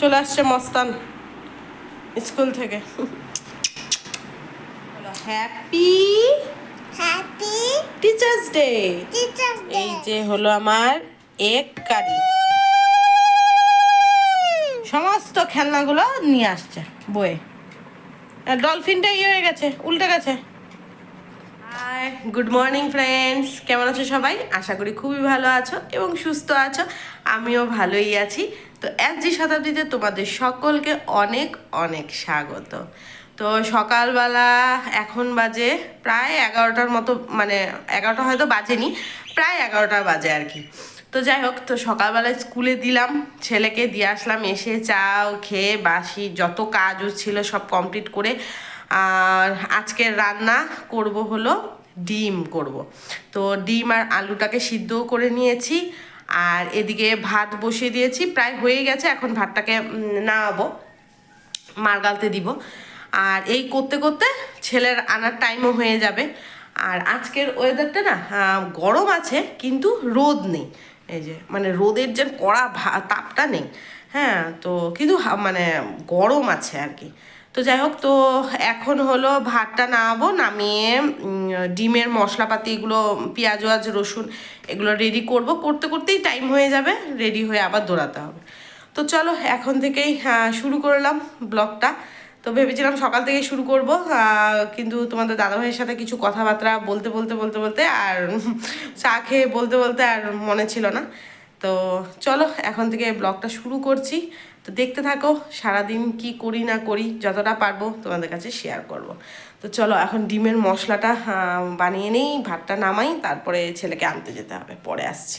চলে আসছে মস্তান স্কুল থেকে। Happy happy teachers day teachers day এই যে হলো আমার এক কারি। সমস্ত খেলনাগুলো নিয়ে আসছে বয়ে ডলফিনটা ইয়ে হয়ে গেছে উল্টে গেছে। হাই গুড মর্নিং ফ্রেন্ডস কেমন আছো সবাই? আশা করি খুবই ভালো আছো এবং সুস্থ আছো। আমিও ভালোই আছি। তো এক জি শতাব্দীতে তোমাদের সকলকে অনেক অনেক স্বাগত। তো সকালবেলা এখন বাজে প্রায় এগারোটার মতো মানে এগারোটা হয়তো বাজেনি, প্রায় এগারোটা বাজে আর কি। তো যাই হোক, তো সকালবেলায় স্কুলে দিলাম, ছেলেকে দিয়ে আসলাম, এসে চাও, খেয়ে, বাসি, যত কাজও ছিল সব কমপ্লিট করে, আর আজকের রান্না করব হলো ডিম করব। তো ডিম আর আলুটাকে সিদ্ধও করে নিয়েছি আর এদিকে ভাত বসিয়ে দিয়েছি, প্রায় হয়ে গেছে, এখন ভাতটাকে নামাবো, মার গালতে দিব। আর এই করতে করতে ছেলের আনার টাইমও হয়ে যাবে। আর আজকের ওয়েদারটা না গরম আছে, কিন্তু রোদ নেই। এই যে মানে রোদের যে কড়া তাপটা নেই। হ্যাঁ তো কিন্তু মানে গরম আছে আর কি। তো যাই হোক, তো এখন হলো ভাতটা নামাবো, নামিয়ে ডিমের মশলাপাতি এগুলো, পেঁয়াজ, ওয়াজ, রসুন এগুলো রেডি করব। করতে করতেই টাইম হয়ে যাবে রেডি হয়ে আবার দৌড়াতে হবে। তো চলো, এখন থেকেই শুরু করলাম ব্লগটা। তো ভেবেছিলাম সকাল থেকেই শুরু করব কিন্তু তোমাদের দাদাভাইয়ের সাথে কিছু কথাবার্তা বলতে বলতে বলতে বলতে আর চা খেয়ে বলতে বলতে আর মনে ছিল না। তো চলো, এখন থেকে ব্লগটা শুরু করছি। তো দেখতে থাকো, সারাদিন কি করি না করি, যতটা পারব তোমাদের কাছে শেয়ার করব। তো চলো এখন ডিমের মশলাটা বানিয়ে নেই, ভাতটা নামাই, তারপরে ছেলেকে আনতে যেতে হবে, পরে আসছি।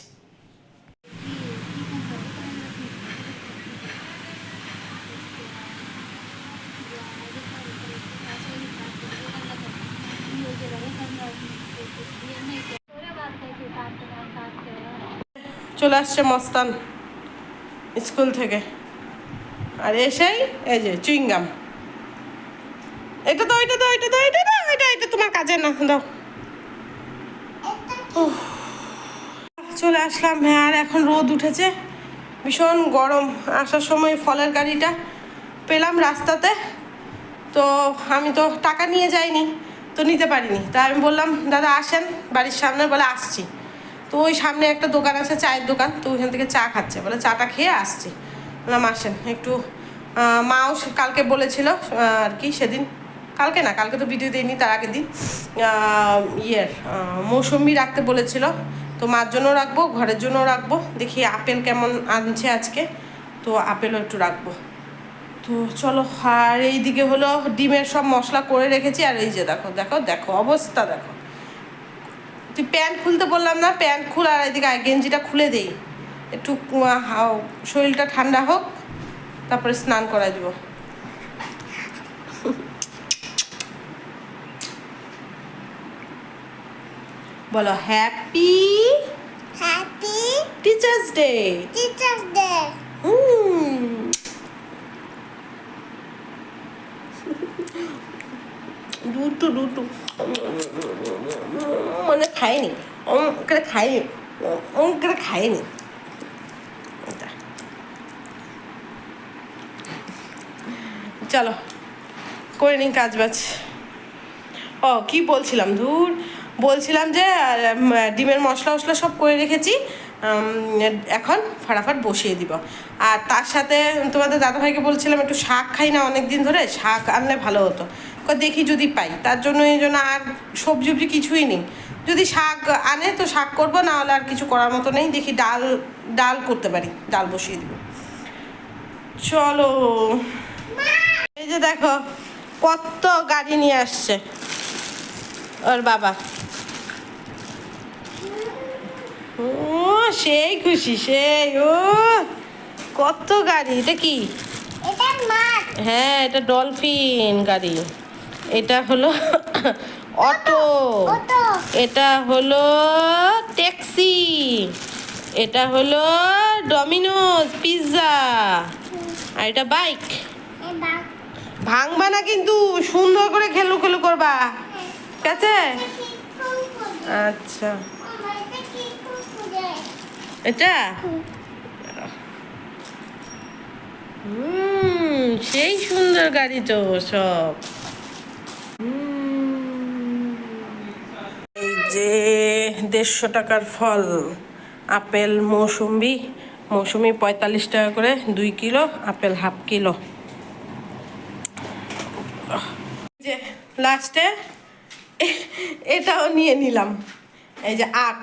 চলে আসছে মস্তান স্কুল থেকে। আর এসেই এই যে চুইংগাম। এটা তো এটা তো এটা তো, এটা না এটা এটা তোমার কাজে না, দাও। চলে আসলাম হ্যাঁ আর এখন রোদ উঠেছে। ভীষণ গরম, আসার সময় ফলের গাড়িটা পেলাম রাস্তাতে। তো আমি তো টাকা নিয়ে যাইনি, তো নিতে পারিনি। তা আমি বললাম, দাদা, আসেন, বাড়ির সামনে, বলে, আসছি। তো ওই সামনে একটা দোকান আছে, চায়ের দোকান, তো ওইখান থেকে চা খাচ্ছে, বলে, চাটা খেয়ে আসছি। বললাম আসেন। একটু মাও কালকে বলেছিল আর কি সেদিন। কালকে না কালকে তো ভিডিও দিইনি তার আগের দিন। ইয়ের আহ, মৌসুম্বি রাখতে বলেছিল। তো মার জন্য রাখব ঘরের জন্য রাখব। দেখি আপেল কেমন আনছে আজকে। তো আপেলও একটু রাখব। তো চলো আর এইদিকে হলো ডিমের সব মশলা করে রেখেছি আর এই যে দেখো দেখো দেখো অবস্থা দেখো। তুই প্যান্ট খুলতে বললাম না প্যান্ট খুল আর আগে গেঞ্জিটা খুলে দেই। একটু হাও- শরীরটা ঠান্ডা হোক তারপরে স্নান করা দিব। বলো happy happy teachers day teachers day দুটো দুটো। মানে খায়নি উম করে খায়নি উম করে খায়নি এটা। চলো, করে নিন কাজ বাজ। ও, কি বলছিলাম? ধুর, বলছিলাম যে ডিমের মশলা মশলা সব করে রেখেছি। এখন ফাটাফাট বসিয়ে দিব। আর তার সাথে তোমাদের দাদাভাইকে বলছিলাম একটু শাক খাই না অনেক দিন ধরে, শাক আনলে ভালো হতো। দেখি যদি পাই। তার জন্য এই জন্য আর সবজি উবজি কিছুই নেই। যদি শাক আনে তো শাক করব, না হলে আর কিছু করার মতো নেই। দেখি ডাল ডাল করতে পারি। ডাল বসিয়ে দিব। চলো। এই যে দেখো কত গাড়ি নিয়ে আসছে। ওর বাবা। ও সেই খুশি সেই ও কত গাড়ি এটা কি? হ্যাঁ এটা ডলফিন গাড়ি। এটা হলো অটো। এটা হলো ট্যাক্সি। এটা হলো ডমিনোজ পিৎজা আর এটা বাইক। ভাঙবা না কিন্তু সুন্দর করে খেলু খেলু করবা। ঠিক আছে? আচ্ছা। এটা? সেই সুন্দর গাড়ি তো সব। এই যে দেড়শো টাকার ফল, আপেল মৌসুম্বি। মৌসুমি পঁয়তাল্লিশ টাকা করে, দুই কিলো, আপেল হাফ কিলো যে লাস্টে এটাও নিয়ে নিলাম। এই যে আখ।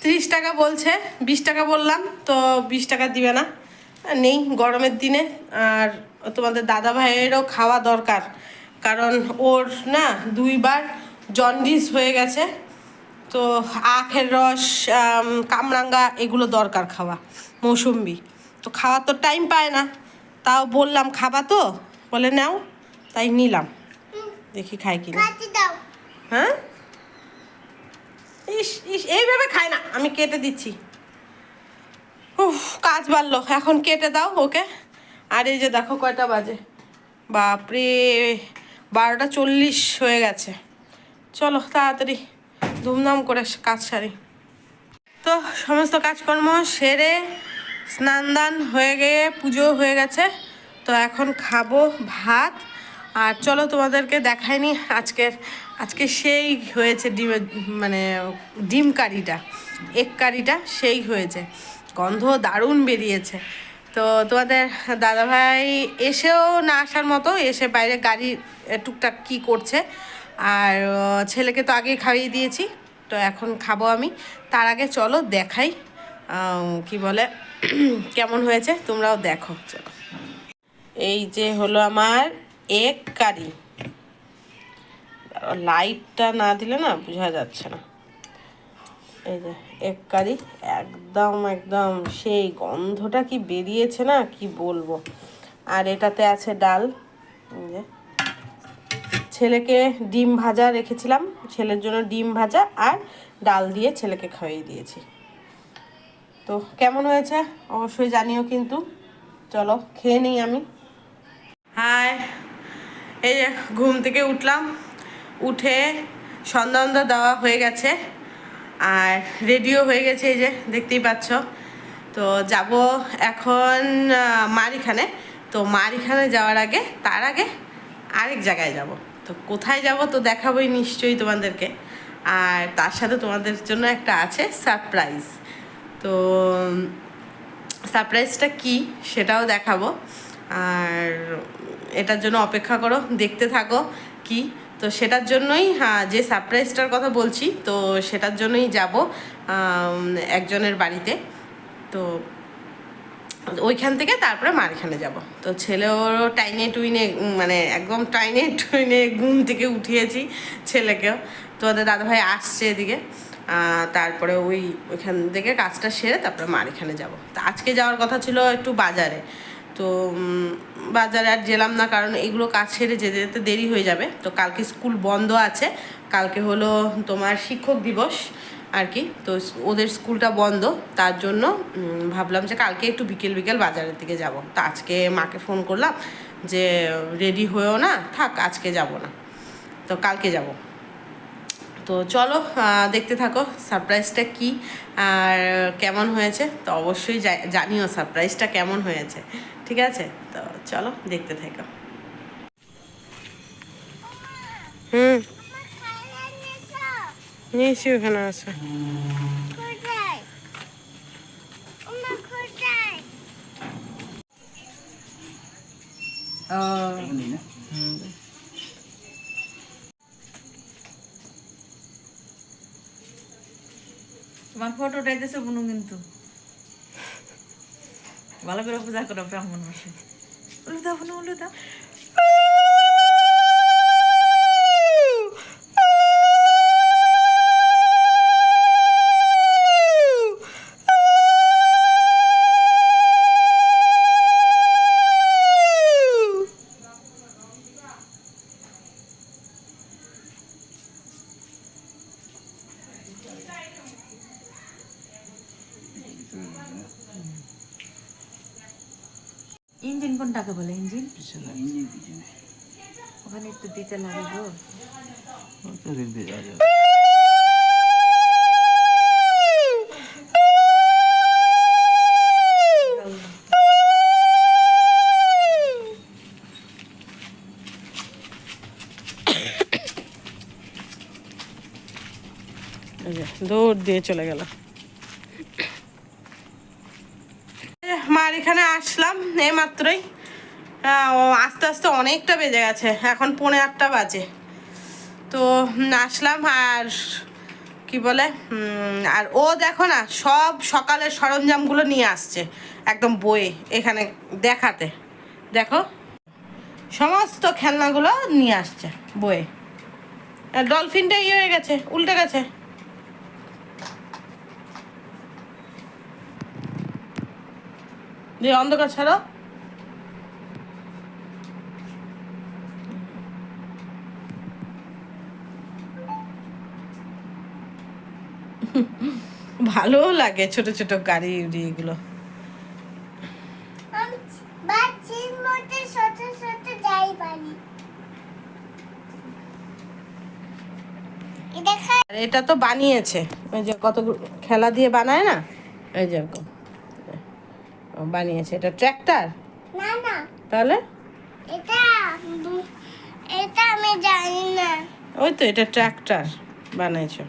ত্রিশ টাকা বলছে, বিশ টাকা বললাম, তো বিশ টাকা দিবে না। নেই গরমের দিনে, আর তোমাদের দাদা ভাইয়েরও খাওয়া দরকার। কারণ ওর না দুইবার জন্ডিস হয়ে গেছে, তো আখের রস কামরাঙ্গা, এগুলো দরকার খাওয়া, মৌসুম্বি। তো খাওয়ার তো টাইম পায় না। তাও বললাম, খাবা তো? বলে, নাও। তাই নিলাম। দেখি খাই দাও। হ্যাঁ? ইস ইস এইভাবে খায় না। আমি কেটে দিচ্ছি। উফ কাজ বাড়লো। এখন কেটে দাও ওকে। আর এই যে দেখো কয়টা বাজে। বাপরে বারোটা চল্লিশ হয়ে গেছে। চলো তাড়াতাড়ি ধুমধাম করে কাজ সারি। তো সমস্ত কাজকর্ম সেরে স্নান দান হয়ে গিয়ে পুজো হয়ে গেছে। তো এখন খাব ভাত। আর চলো তোমাদেরকে দেখাইনি আজকের, আজকে সেই হয়েছে ডিম মানে ডিম কারিটা এগ কারিটা সেই হয়েছে। গন্ধ দারুণ বেরিয়েছে। তো তোমাদের দাদাভাই এসেও না আসার মতো, এসে বাইরে গাড়ি টুকটাক কী করছে। আর ছেলেকে তো আগেই খাইয়ে দিয়েছি, তো এখন খাব আমি। তার আগে চলো দেখাই কি বলে, কেমন হয়েছে তোমরাও দেখো, চলো। এই যে হলো আমার এক কারি লাইটটা না দিলে না বোঝা যাচ্ছে না। এই যে এক কারি একদম একদম সেই গন্ধটা কি বেরিয়েছে না, কি বলব। আর এটাতে আছে ডাল। যে। ছেলেকে ডিম ভাজা রেখেছিলাম, ছেলের জন্য ডিম ভাজা আর ডাল দিয়ে ছেলেকে খাইয়ে দিয়েছি। তো কেমন হয়েছে? অবশ্যই জানিও কিন্তু। চলো, খেয়ে নিই আমি। হাই। এই যে ঘুম থেকে উঠলাম, উঠে সন্ধ্যা দেওয়া হয়ে গেছে, আর রেডিও হয়ে গেছে এই যে, দেখতেই পাচ্ছ। তো যাব এখন মারিখানে। তো মারিখানে যাওয়ার আগে, তার আগে আরেক জায়গায় যাব। তো কোথায় যাব তো দেখাবোই নিশ্চয়ই তোমাদেরকে। আর তার সাথে তোমাদের জন্য একটা আছে সারপ্রাইজ। তো, সারপ্রাইজটা কি সেটাও দেখাবো। আর এটার জন্য অপেক্ষা করো, দেখতে থাকো কি। তো সেটার জন্যই হ্যাঁ যে সারপ্রাইজটার কথা বলছি, তো সেটার জন্যই যাব একজনের বাড়িতে। তো ওইখান থেকে তারপরে মারখানে যাব। তো ছেলেও টাইনে টুইনে মানে একদম টাইনে টুইনে ঘুম থেকে উঠিয়েছি ছেলেকেও। তো ওদের দাদাভাই আসছে এদিকে তারপরে ওই, ওইখান থেকে কাজটা সেরে তারপরে মার এখানে যাব। তো আজকে যাওয়ার কথা ছিল একটু বাজারে। তো বাজারে আর গেলাম না, কারণ এগুলো কাজ ছেড়ে যেতে যেতে দেরি হয়ে যাবে। তো কালকে স্কুল বন্ধ আছে। কালকে হলো তোমার শিক্ষক দিবস আর কি। তো ওদের স্কুলটা বন্ধ। তার জন্য ভাবলাম যে কালকে একটু বিকেল বিকেল বাজারের দিকে যাব। তো আজকে মাকে ফোন করলাম যে, রেডি হয়েও না? থাক, আজকে যাব না। তো কালকে যাব। তো চলো দেখতে থাকো সারপ্রাইজটা কি, আর কেমন হয়েছে? তো অবশ্যই জানিও সারপ্রাইজটা কেমন হয়েছে। ঠিক আছে? তো চলো দেখতে থাকো। হুম। নিয়েছি ওখানে আছে। তোমার ফটো উঠাইতেছে বুনু কিন্তু। ভালো করে পূজা করো ব্রাহ্মণ মাসে উলু দাও বুনু উলু দাও ইঞ্জিন কোনটাকে বলে ইঞ্জিন? পিছনে ওখানে একটু দিতে লাগে দৌড় দিয়ে চলে গেল এখানে আসলাম এই মাত্রই আস্তে আস্তে অনেকটা বেজে গেছে। এখন পৌনে আটটা বাজে। তো আসলাম আর কি বলে আর ও দেখো না, সব সকালের সরঞ্জামগুলো নিয়ে আসছে একদম বয়ে এখানে দেখাতে। দেখো, সমস্ত খেলনাগুলো নিয়ে আসছে বয়ে ডলফিনটা ইয়ে হয়ে গেছে, উল্টে গেছে। দিয়ে অন্ধকার ছাড়ো। ভালো লাগে ছোট ছোট গাড়ি এগুলো। এটা তো বানিয়েছে। ওই যে কত খেলা দিয়ে বানায় না? এই যে এরকম। ও বানিয়েছে এটা ট্র্যাক্টর? না না। তাহলে? এটা এটা আমি জানি না। ওই তো এটা ট্র্যাক্টর বানাইছো।